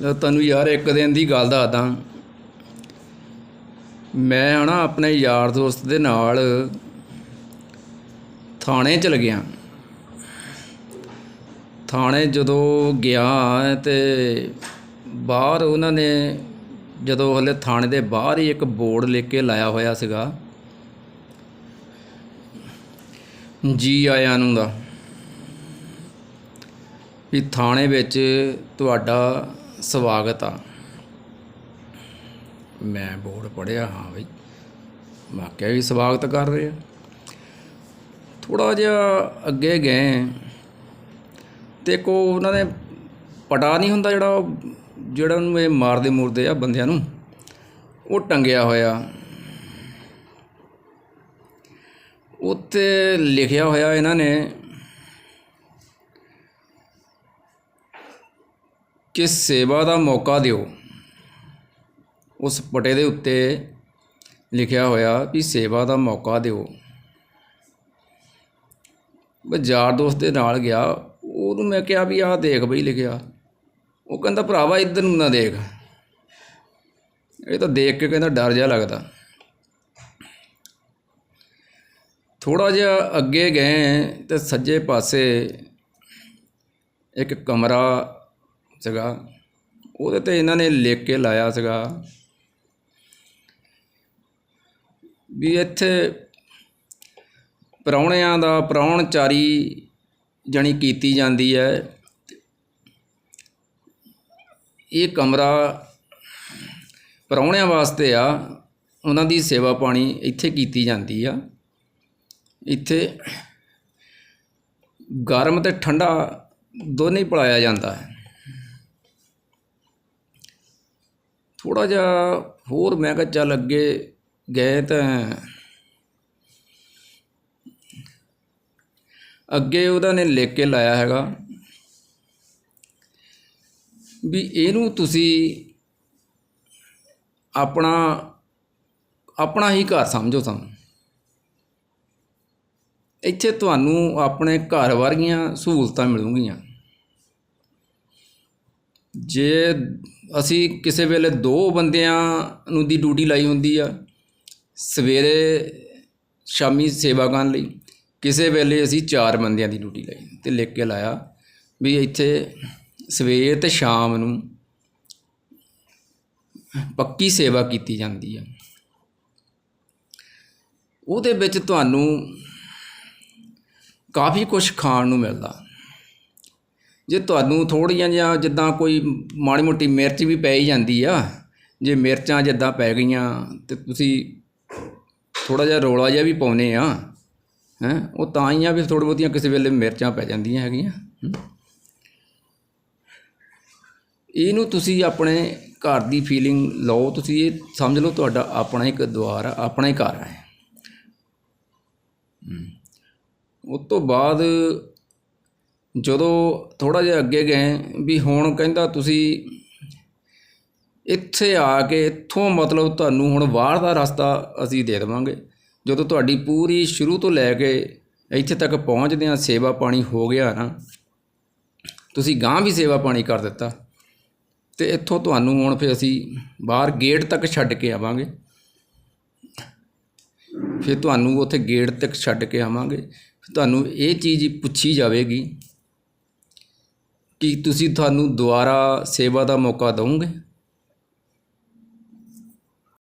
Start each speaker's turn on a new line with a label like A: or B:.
A: ਤੁਹਾਨੂੰ ਯਾਰ ਇੱਕ ਦਿਨ ਦੀ ਗੱਲ ਦੱਸਦਾ। ਮੈਂ ਹਨਾ ਆਪਣੇ ਯਾਰ ਦੋਸਤ ਦੇ ਨਾਲ ਥਾਣੇ ਚਲ ਗਿਆ। ਥਾਣੇ ਜਦੋਂ ਗਿਆ ਤੇ ਬਾਹਰ ਉਹਨਾਂ ਨੇ ਜਦੋਂ ਹਲੇ ਥਾਣੇ ਦੇ ਬਾਹਰ ਹੀ ਇੱਕ ਬੋਰਡ ਲਿਖ ਕੇ ਲਾਇਆ ਹੋਇਆ ਸੀਗਾ। ਜੀ ਆਇਆਂ ਨੂੰ ਦਾ। ਵੀ ਥਾਣੇ ਵਿੱਚ ਤੁਹਾਡਾ ਸਵਾਗਤ ਆ। ਮੈਂ ਬੋਰਡ ਪੜਿਆ ਹਾਂ ਬਈ। ਵਾਕਿਆ ਵੀ ਸਵਾਗਤ ਕਰ ਰਹੇ ਆ। ਥੋੜਾ ਜਿਹਾ ਅੱਗੇ ਗਏ। ਤੇ ਕੋ ਉਹਨਾਂ ਨੇ ਪਟਾ ਨਹੀਂ ਹੁੰਦਾ ਜਿਹੜਾ ਜਿਹੜਾ ਨੂੰ ਇਹ ਮਾਰਦੇ ਮੁਰਦੇ ਆ ਬੰਦਿਆਂ ਨੂੰ, ਉਹ ਟੰਗਿਆ ਹੋਇਆ। ਉੱਤੇ ਲਿਖਿਆ ਹੋਇਆ ਇਹਨਾਂ ਨੇ ਕਿ ਸੇਵਾ ਦਾ ਮੌਕਾ ਦਿਓ। ਉਸ ਪਟੇ ਦੇ ਉੱਤੇ ਲਿਖਿਆ ਹੋਇਆ ਵੀ ਸੇਵਾ ਦਾ ਮੌਕਾ ਦਿਓ। ਮੈਂ ਯਾਰ ਦੋਸਤ ਦੇ ਨਾਲ ਗਿਆ। ਉਹਨੂੰ ਮੈਂ ਕਿਹਾ ਵੀ ਆਹ ਦੇਖ ਬਈ ਲਿਖਿਆ। ਉਹ ਕਹਿੰਦਾ, ਭਰਾਵਾ, ਇੱਧਰ ਨੂੰ ਨਾ ਦੇਖ। ਇਹ ਤਾਂ ਦੇਖ ਕੇ ਕਹਿੰਦਾ ਡਰ ਜਿਹਾ ਲੱਗਦਾ। ਥੋੜਾ ਜਿਹਾ ਅੱਗੇ ਗਏ ਤੇ ਸੱਜੇ ਪਾਸੇ ਇੱਕ ਕਮਰਾ ਸੀਗਾ। ਉਹਦੇ ਤੇ ਇਹਨਾਂ ਨੇ ਲਿਖ ਕੇ ਲਾਇਆ ਸੀਗਾ ਵੀ ਇੱਥੇ ਪ੍ਰਾਹੁਣਿਆਂ ਦਾ ਪ੍ਰਾਹੁਣਚਾਰੀ ਜਣੀ ਕੀਤੀ ਜਾਂਦੀ ਹੈ। ਇਹ ਕਮਰਾ ਪ੍ਰਾਹੁਣਿਆਂ ਵਾਸਤੇ ਆ। ਉਹਨਾਂ ਦੀ ਸੇਵਾ ਪਾਣੀ ਇੱਥੇ ਕੀਤੀ ਜਾਂਦੀ ਆ। ਇੱਥੇ ਗਰਮ ਤੇ ਠੰਡਾ ਦੋਨੇ ਪਲਾਇਆ ਜਾਂਦਾ ਹੈ। ਥੋੜਾ ਜਿਹਾ ਹੋਰ ਮੈਂ ਕਿਹਾ ਚੱਲ ਅੱਗੇ ਗਏ ਤਾਂ ਅੱਗੇ ਉਹਦਾ ਨੇ ਲਿਖ ਕੇ ਲਾਇਆ ਹੈਗਾ ਵੀ ਇਹਨੂੰ ਤੁਸੀਂ ਆਪਣਾ ਆਪਣਾ ਹੀ ਘਰ ਸਮਝੋ ਸਾਨੂੰ। ਇੱਥੇ ਤੁਹਾਨੂੰ ਆਪਣੇ ਘਰ ਵਰਗੀਆਂ ਸਹੂਲਤਾਂ ਮਿਲਣਗੀਆਂ ਜੇ ਅਸੀਂ ਕਿਸੇ ਵੇਲੇ ਦੋ ਬੰਦਿਆਂ ਨੂੰ ਦੀ ਡਿਊਟੀ ਲਾਈ ਹੁੰਦੀ ਆ, ਸਵੇਰੇ ਸ਼ਾਮੀ ਸੇਵਾ ਕਰਨ ਲਈ, ਕਿਸੇ ਵੇਲੇ ਅਸੀਂ ਚਾਰ ਬੰਦਿਆਂ ਦੀ ਡਿਊਟੀ ਲਾਈ ਤੇ ਲਿਖ ਕੇ ਲਾਇਆ ਵੀ ਇੱਥੇ ਸਵੇਰ ਤੇ ਸ਼ਾਮ ਨੂੰ ਪੱਕੀ ਸੇਵਾ ਕੀਤੀ ਜਾਂਦੀ ਆ। ਉਹਦੇ ਵਿੱਚ ਤੁਹਾਨੂੰ ਕਾਫੀ ਕੁਝ ਖਾਣ ਨੂੰ ਮਿਲਦਾ। ਜੇ ਤੁਹਾਨੂੰ ਥੋੜ੍ਹੀਆਂ ਜਿਹਾ ਜਿੱਦਾਂ ਕੋਈ ਮਾੜੀ ਮੋਟੀ ਮਿਰਚ ਵੀ ਪੈ ਹੀ ਜਾਂਦੀ ਆ, ਜੇ ਮਿਰਚਾਂ ਜਿੱਦਾਂ ਪੈ ਗਈਆਂ ਤੇ ਤੁਸੀਂ ਥੋੜਾ ਜਿਹਾ ਰੋਲਾ ਜਿਹਾ ਵੀ ਪਾਉਨੇ ਆ, ਹੈ, ਉਹ ਤਾਂ ਹੀ ਆ ਵੀ ਥੋੜ੍ਹ ਬਹੁਤੀਆਂ ਕਿਸੇ ਵੇਲੇ ਮਿਰਚਾਂ ਪੈ ਜਾਂਦੀਆਂ ਹੈਗੀਆਂ ਇਹਨੂੰ ਤੁਸੀਂ ਆਪਣੇ ਘਰ ਦੀ ਫੀਲਿੰਗ ਲਓ, ਤੁਸੀਂ ਇਹ ਸਮਝ ਲਓ ਤੁਹਾਡਾ ਆਪਣਾ ਇੱਕ ਦੁਆਰ ਆ, ਆਪਣਾ ਹੀ ਘਰ ਹੈ। ਉਸ ਤੋਂ ਬਾਅਦ ਜਦੋਂ ਥੋੜਾ ਜਿਹਾ ਅੱਗੇ ਗਏ ਵੀ ਹੁਣ ਕਹਿੰਦਾ ਤੁਸੀਂ ਇੱਥੇ ਆ ਕੇ ਇੱਥੋਂ ਮਤਲਬ ਤੁਹਾਨੂੰ ਹੁਣ ਬਾਹਰ ਦਾ ਰਸਤਾ ਅਸੀਂ ਦੇ ਦੇਵਾਂਗੇ। ਜਦੋਂ ਤੁਹਾਡੀ ਪੂਰੀ ਸ਼ੁਰੂ ਤੋਂ ਲੈ ਕੇ ਇੱਥੇ ਤੱਕ ਪਹੁੰਚਦੇ ਪਹੁੰਚਦਿਆਂ ਸੇਵਾ ਪਾਣੀ ਹੋ ਗਿਆ ਨਾ, ਤੁਸੀਂ ਗਾਂ ਵੀ ਸੇਵਾ ਪਾਣੀ ਕਰ ਦਿੱਤਾ। ਤੇ ਇੱਥੋਂ ਤੁਹਾਨੂੰ ਹੁਣ ਫਿਰ ਅਸੀਂ ਬਾਹਰ ਗੇਟ ਤੱਕ ਛੱਡ ਕੇ ਆਵਾਂਗੇ। ਫਿਰ ਤੁਹਾਨੂੰ ਉੱਥੇ ਗੇਟ ਤੱਕ ਛੱਡ ਕੇ ਆਵਾਂਗੇ। ਤੁਹਾਨੂੰ ਇਹ ਚੀਜ਼ ਪੁੱਛੀ ਜਾਵੇਗੀ ਕੀ ਤੁਸੀਂ ਤੁਹਾਨੂੰ ਦੁਬਾਰਾ ਸੇਵਾ ਦਾ ਮੌਕਾ ਦਵੋਗੇ?